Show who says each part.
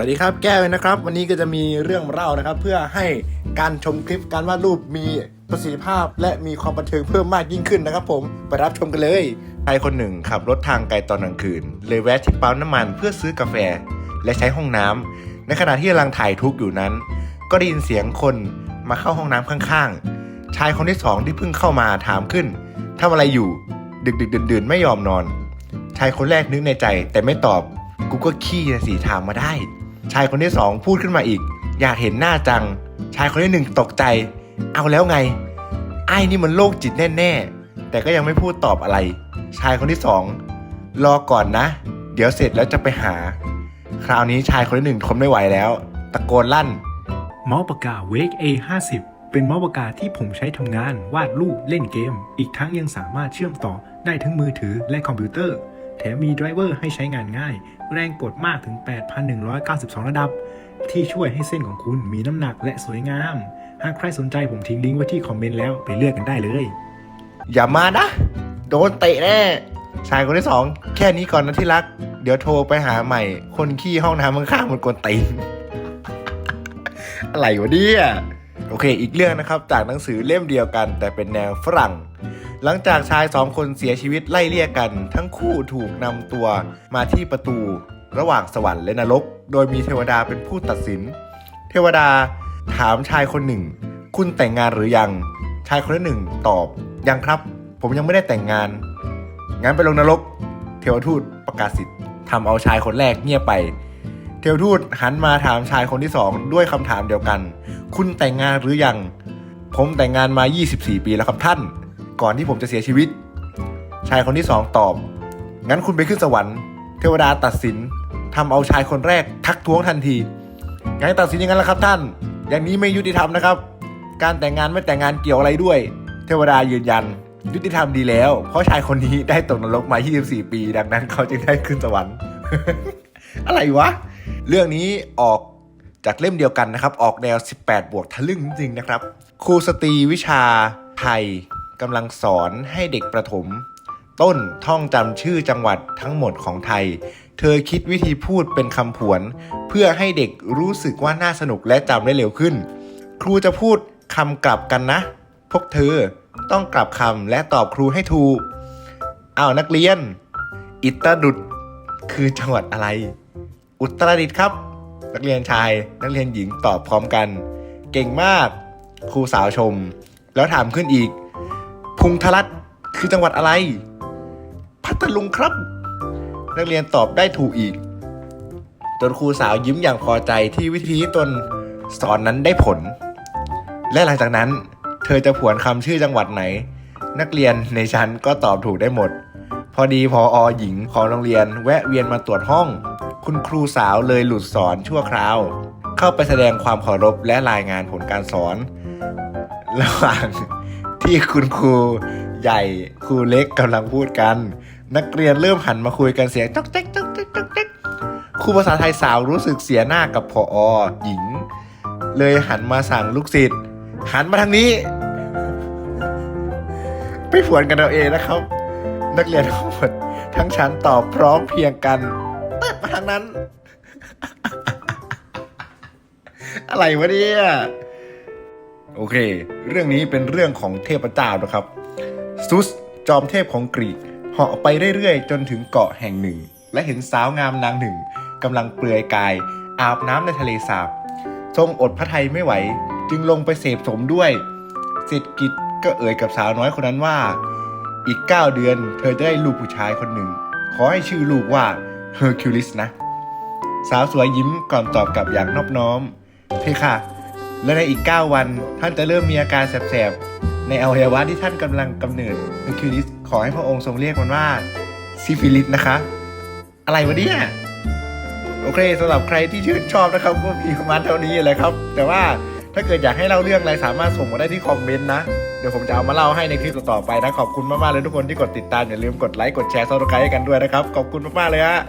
Speaker 1: วัสดีครับแก้วนะครับ วันนี้ก็จะมีเรื่องเล่านะครับ เพื่อให้การชมคลิปการวาดรูปมีประสิทธิภาพ และมีความบันเทิงเพิ่มมากยิ่งขึ้นนะครับ ผมไปรับชมกันเลยชายคนหนึ่งขับรถทางไกลตอนกลางคืน เลยแวะที่ปั๊มน้ำมันเพื่อซื้อกาแฟ และใช้ห้องน้ำในขณะที่กำลังถ่ายทุกอยู่นั้น ก็ได้ยินเสียงคนมาเข้าห้องน้ำข้างๆ ชายคนที่สองที่เพิ่งเข้ามาถามขึ้นทำอะไรอยู่ ดึกดึกดื่นๆไม่ยอมนอน ชายคนแรกนึกในใจแต่ไม่ตอบกูก็ขี้นะสิถามมาได้ ชายคนที่สองพูดขึ้นมาอีก อยากเห็นหน้าจัง ชายคนที่หนึ่งตกใจ เอาแล้วไง ไอ้นี่มันโรคจิตแน่ๆ แต่ก็ยังไม่พูดตอบอะไร ชายคนที่สองรอก่อนนะ เดี๋ยวเสร็จแล้วจะไปหา คราวนี้ชายคนที่หนึ่งทนไม่ไหวแล้ว ตะโกนลั่น
Speaker 2: เมาส์ปากกา Wake A50 เป็นเมาส์ปากกาที่ผมใช้ทำงานวาดรูปเล่นเกม อีกทั้งยังสามารถเชื่อมต่อได้ทั้งมือถือและคอมพิวเตอร์ แถมมีไดรเวอร์ให้ใช้งานง่าย แรงกดมากถึง 8,192 ระดับ ที่ช่วยให้เส้นของคุณมีน้ำหนักและสวยงาม หากใครสนใจผมทิ้งลิงก์ไว้ที่คอมเมนต์แล้วไปเลือกกันได้เลย
Speaker 1: อย่ามานะ โดนเตะแน่ชายคนที่สองแค่นี้ก่อนนะที่รัก เดี๋ยวโทรไปหาใหม่ คนขี้ห้องน้ำข้างๆมันกวนตีนอะไรวะเนี่ยโอเค อีกเรื่องนะครับ จากหนังสือเล่มเดียวกัน แต่เป็นแนวฝรั่ง หลังจากชายสองคนเสียชีวิตไล่เลี่ยกัน ทั้งคู่ถูกนำตัวมาที่ประตูระหว่างสวรรค์และนรก โดยมีเทวดาเป็นผู้ตัดสิน เทวดาถามชายคนหนึ่ง คุณแต่งงานหรือยัง ชายคนที่หนึ่งตอบ ยังครับ ผมยังไม่ได้แต่งงาน งั้นไปลงนรก เทวทูตประกาศสิทธิ์ทำเอาชายคนแรกเงียบไป เทวทูตหันมาถามชายคนที่สองด้วยคำถามเดียวกัน คุณแต่งงานหรือยัง ผมแต่งงานมา 24 ปีแล้วครับท่าน ก่อนที่ผมจะเสียชีวิต ชายคนที่สองตอบ งั้นคุณไปขึ้นสวรรค์ เทวดาตัดสินทำเอาชายคนแรกทักท้วงทันทีงั้นตัดสินอย่างนั้นล้วครับท่าน อย่างนี้ไม่ยุติธรรมนะครับ การแต่งงานไม่แต่งงานเกี่ยวอะไรด้วย เทวดายืนยัน ยุติธรรมดีแล้ว เพราะชายคนนี้ได้ตกนรกมา 24 ปี ดังนั้นเขาจึงได้ขึ้นสวรรค์ อะไรวะ เรื่องนี้ออกจากเล่มเดียวกันนะครับ ออกแนว 18 บวกทะลึ่งจริงนะครับ ครูสตรีวิชาไทย กำลังสอนให้เด็กประถม ต้นท่องจำชื่อจังหวัดทั้งหมดของไทย เธอคิดวิธีพูดเป็นคำผวน เพื่อให้เด็กรู้สึกว่าน่าสนุกและจำได้เร็วขึ้น ครูจะพูดคำกลับกันนะ พวกเธอต้องกลับคำและตอบครูให้ถูกอ้าวนักเรียน อิตรดุดคือจังหวัดอะไร อุตรดิตถ์ครับ นักเรียนชาย นักเรียนหญิงตอบพร้อมกัน เก่งมาก ครูสาวชม แล้วถามขึ้นอีก พุงทรัตคือจังหวัดอะไร พัทลุงครับ นักเรียนตอบได้ถูกอีกจนครูสาวยิ้มอย่างพอใจที่วิธีที่ตนสอนนั้นได้ผล และหลังจากนั้น เธอจะผวนคำชื่อจังหวัดไหน นักเรียนในชั้นก็ตอบถูกได้หมด พอดีพออหญิงของโรงเรียนแวะเวียนมาตรวจห้อง คุณครูสาวเลยหลุดสอนชั่วคราว เข้าไปแสดงความเคารพและรายงานผลการสอน ระหว่าง ที่คุณครูใหญ่ครูเล็กกำลังพูดกัน นักเรียนเริ่มหันมาคุยกันเสียงจ๊อกแจ๊กจ๊อกแจ๊กจ๊อกแจ๊กครูภาษาไทยสาวรู้สึกเสียหน้ากับพออหญิง เลยหันมาสั่งลูกศิษย์หันมาทางนี้ ไปผวนกันเอาเองนะครับ นักเรียนทั้งหมดทั้งชั้นตอบพร้อมเพียงกันเติดมาทางนั้น อะไรวะเนี่ย โอเค เรื่องนี้เป็นเรื่องของเทพเจ้านะครับซุสจอมเทพของกรีกเหาะไปเรื่อยๆ จนถึงเกาะแห่งหนึ่ง และเห็นสาวงามนางหนึ่งกำลังเปลือยกาย อาบน้ำในทะเลสาบ ทรงอดพระทัยไม่ไหว จึงลงไปเสพสมด้วยเศรษฐกิจก็เอ่ยกับสาวน้อยคนนั้นว่า อีก 9 เดือนเธอจะได้ลูกผู้ชายคนหนึ่ง ขอให้ชื่อลูกว่าเฮอร์คิวลิสนะ สาวสวยยิ้มก่อนตอบกลับอย่างนอบน้อมเพค่ะ และในอีก 9 วันท่านจะเริ่มมีอาการแสบๆ ในอวัยวะที่ท่านกำลังกำเนิดเฮอร์คิวลิสขอให้พระองค์ทรงเรียกมันว่าซิฟิลิสนะคะ อะไรวะเนี่ย โอเคสำหรับใครที่ชื่นชอบนะครับก็มีประมาณเท่านี้เลยครับ แต่ว่าถ้าเกิดอยากให้เล่าเรื่องอะไรสามารถส่งมาได้ที่คอมเมนต์นะ เดี๋ยวผมจะเอามาเล่าให้ในคลิปต่อๆไปนะ ขอบคุณมากๆเลยทุกคนที่กดติดตามอย่าลืมกดไลค์กดแชร์ซับสไครต์กันด้วยนะครับ ขอบคุณมากๆเลยฮะ